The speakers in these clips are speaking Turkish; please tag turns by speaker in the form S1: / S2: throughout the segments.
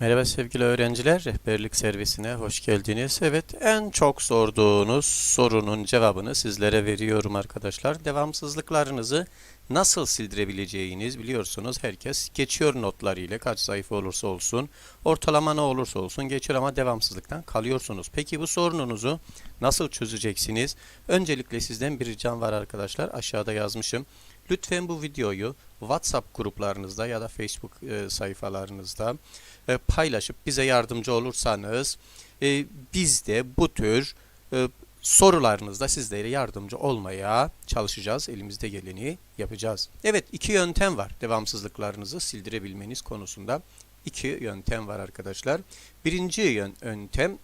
S1: Merhaba sevgili öğrenciler, rehberlik servisine hoş geldiniz. Evet, en çok sorduğunuz sorunun cevabını sizlere veriyorum arkadaşlar. Devamsızlıklarınızı nasıl sildirebileceğiniz biliyorsunuz herkes geçiyor notlarıyla kaç sayfa olursa olsun, ortalama ne olursa olsun geçiyor ama devamsızlıktan kalıyorsunuz. Peki bu sorununuzu nasıl çözeceksiniz? Öncelikle sizden bir ricam var arkadaşlar, aşağıda yazmışım. Lütfen bu videoyu WhatsApp gruplarınızda ya da Facebook e, sayfalarınızda e, paylaşıp bize yardımcı olursanız e, biz de bu tür sorularınızda sizlere yardımcı olmaya çalışacağız. Elimizde geleni yapacağız. Evet iki yöntem var devamsızlıklarınızı sildirebilmeniz konusunda. iki yöntem var arkadaşlar. Birinci yöntem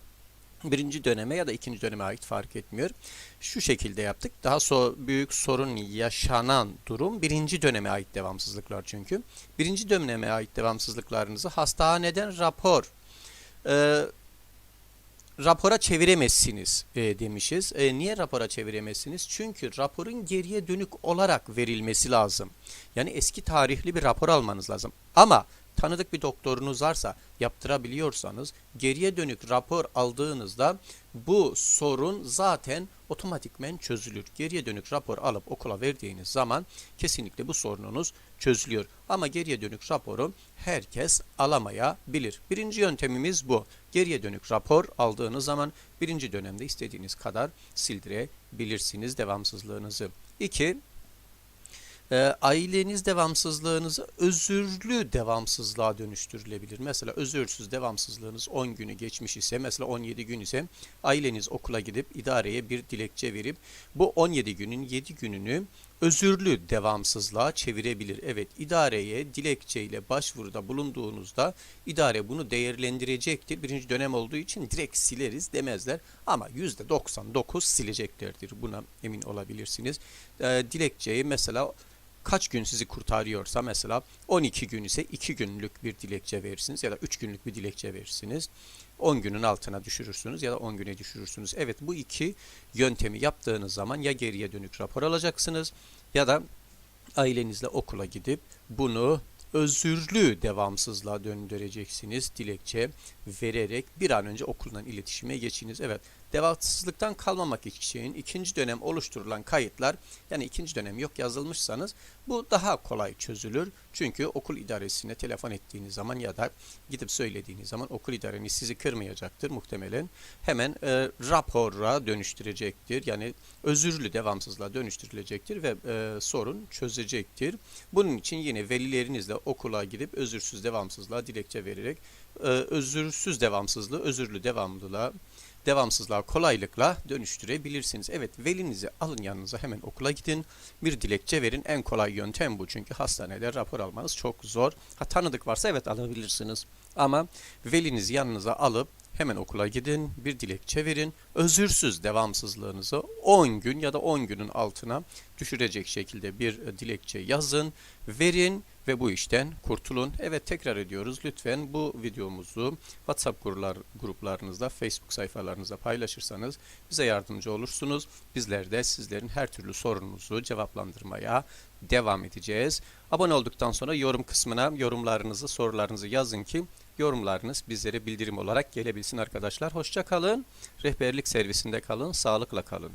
S1: birinci döneme ya da ikinci döneme ait fark etmiyor. Şu şekilde yaptık. Daha so büyük sorun yaşanan durum birinci döneme ait devamsızlıklar çünkü. Birinci döneme ait devamsızlıklarınızı hastaneden rapor e, rapora çeviremezsiniz e, demişiz. E, niye rapora çeviremezsiniz? Çünkü raporun geriye dönük olarak verilmesi lazım. Yani eski tarihli bir rapor almanız lazım. Ama tanıdık bir doktorunuz varsa yaptırabiliyorsanız geriye dönük rapor aldığınızda bu sorun zaten otomatikmen çözülür. Geriye dönük rapor alıp okula verdiğiniz zaman kesinlikle bu sorununuz çözülüyor. Ama geriye dönük raporu herkes alamayabilir. Birinci yöntemimiz bu. Geriye dönük rapor aldığınız zaman birinci dönemde istediğiniz kadar sildirebilirsiniz devamsızlığınızı. İki, e, aileniz devamsızlığınızı özürlü devamsızlığa dönüştürülebilir. Mesela özürsüz devamsızlığınız 10 günü geçmiş ise mesela 17 gün ise aileniz okula gidip idareye bir dilekçe verip bu 17 günün 7 gününü özürlü devamsızlığa çevirebilir. Evet idareye dilekçeyle başvuruda bulunduğunuzda idare bunu değerlendirecektir. Birinci dönem olduğu için direkt sileriz demezler ama %99 sileceklerdir. Buna emin olabilirsiniz. E, dilekçeyi mesela kaç gün sizi kurtarıyorsa mesela 12 gün ise 2 günlük bir dilekçe verirsiniz ya da 3 günlük bir dilekçe verirsiniz. 10 günün altına düşürürsünüz ya da 10 güne düşürürsünüz. Evet bu iki yöntemi yaptığınız zaman ya geriye dönük rapor alacaksınız ya da ailenizle okula gidip bunu özürlü devamsızlığa döndüreceksiniz dilekçe vererek bir an önce okuldan iletişime geçiniz. Evet devamsızlıktan kalmamak için ikinci dönem oluşturulan kayıtlar yani ikinci dönem yok yazılmışsanız bu daha kolay çözülür. Çünkü okul idaresine telefon ettiğiniz zaman ya da gidip söylediğiniz zaman okul idareniz sizi kırmayacaktır muhtemelen. Hemen e, rapora dönüştürecektir. Yani özürlü devamsızlığa dönüştürülecektir ve e, sorun çözecektir. Bunun için yine velilerinizle okula gidip özürsüz devamsızlığa dilekçe vererek özürsüz devamsızlığı özürlü devamlılığa devamsızlığa kolaylıkla dönüştürebilirsiniz. Evet velinizi alın yanınıza hemen okula gidin. Bir dilekçe verin. En kolay yöntem bu. Çünkü hastanede rapor almanız çok zor. Ha tanıdık varsa evet alabilirsiniz. Ama velinizi yanınıza alıp hemen okula gidin. Bir dilekçe verin. Özürsüz devamsızlığınızı 10 gün ya da 10 günün altına düşürecek şekilde bir dilekçe yazın. Verin ve bu işten kurtulun. Evet tekrar ediyoruz. Lütfen bu videomuzu WhatsApp gruplar, gruplarınızda, Facebook sayfalarınızda paylaşırsanız bize yardımcı olursunuz. Bizler de sizlerin her türlü sorununuzu cevaplandırmaya devam edeceğiz. Abone olduktan sonra yorum kısmına yorumlarınızı, sorularınızı yazın ki yorumlarınız bizlere bildirim olarak gelebilsin arkadaşlar. Hoşça kalın. Rehberlik servisinde kalın. Sağlıkla kalın.